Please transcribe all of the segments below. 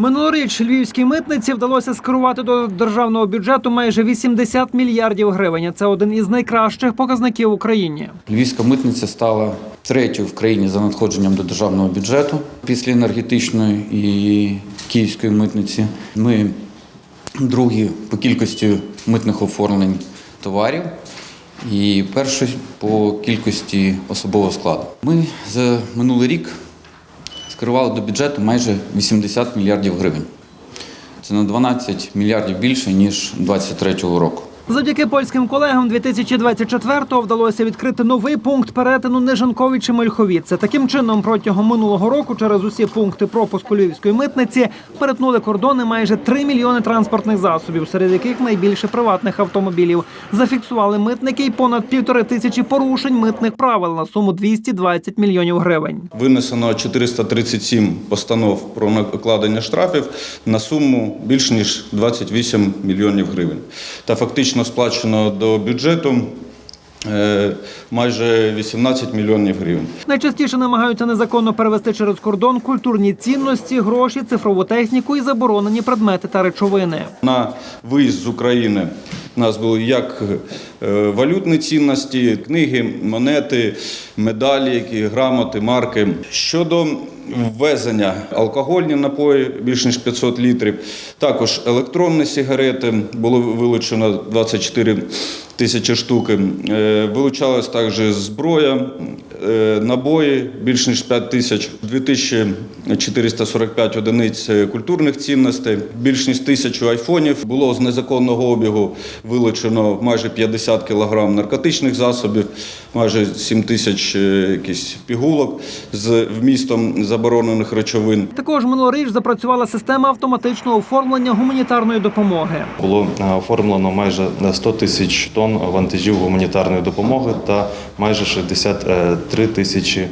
Минулоріч львівській митниці вдалося скерувати до державного бюджету майже 80 мільярдів гривень. Це один із найкращих показників в Україні. Львівська митниця стала третьою в країні за надходженням до державного бюджету після енергетичної і київської митниці. Ми другі по кількості митних оформлень товарів і перші по кількості особового складу. Ми за минулий рік скерували до бюджету майже 80 мільярдів гривень. Це на 12 мільярдів більше ніж 2023 року. Завдяки польським колегам 2024-го вдалося відкрити новий пункт перетину Нежанковичі Мельховіце. Таким чином, протягом минулого року через усі пункти пропуску львівської митниці перетнули кордони майже 3 мільйони транспортних засобів, серед яких найбільше приватних автомобілів. Зафіксували митники й понад півтори тисячі порушень митних правил на суму 220 мільйонів гривень. Винесено 437 постанов про накладення штрафів на суму більш ніж 28 мільйонів гривень. Та фактично сплачено до бюджету е, майже 18 мільйонів гривень. Найчастіше намагаються незаконно перевести через кордон культурні цінності, гроші, цифрову техніку і заборонені предмети та речовини. На виїзд з України у нас були як валютні цінності, книги, монети, медалі, грамоти, марки. Щодо ввезення алкогольні напої більш ніж 500 літрів, також електронні сигарети було вилучено 24 тисячі штук. Е, Вилучалась також зброя, е, набої більш ніж 5 тисяч, 2445 одиниць е, культурних цінностей, більш ніж тисячу айфонів. Було з незаконного обігу вилучено майже 50 кілограм наркотичних засобів, майже 7 тисяч е, якісь пігулок з вмістом заборонених речовин. Також минулоріч запрацювала система автоматичного оформлення гуманітарної допомоги. Було е, оформлено майже 100 тисяч тонн вантажів гуманітарної допомоги та майже 63 тисячі е,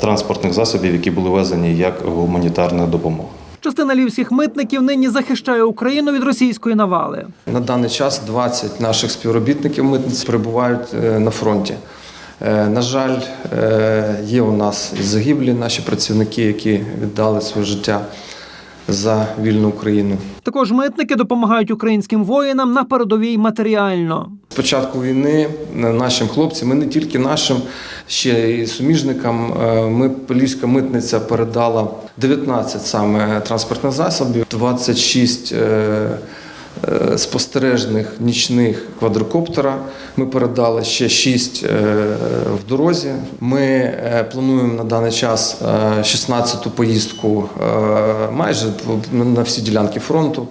транспортних засобів, які були везені як гуманітарна допомога. Частина львівських митників нині захищає Україну від російської навали. На даний час 20 наших співробітників митниці перебувають е, на фронті. Е, На жаль, е, є у нас загиблі наші працівники, які віддали своє життя за вільну Україну. Також митники допомагають українським воїнам на передовій матеріально. З початку війни нашим хлопцям, і не тільки нашим, ще й суміжникам, е, ми Полівська митниця передала 19 саме транспортних засобів, 26 е, е, спостережних нічних квадрокоптера. Ми передали ще 6 в дорозі. Ми плануємо на даний час 16-ту поїздку майже на всі ділянки фронту.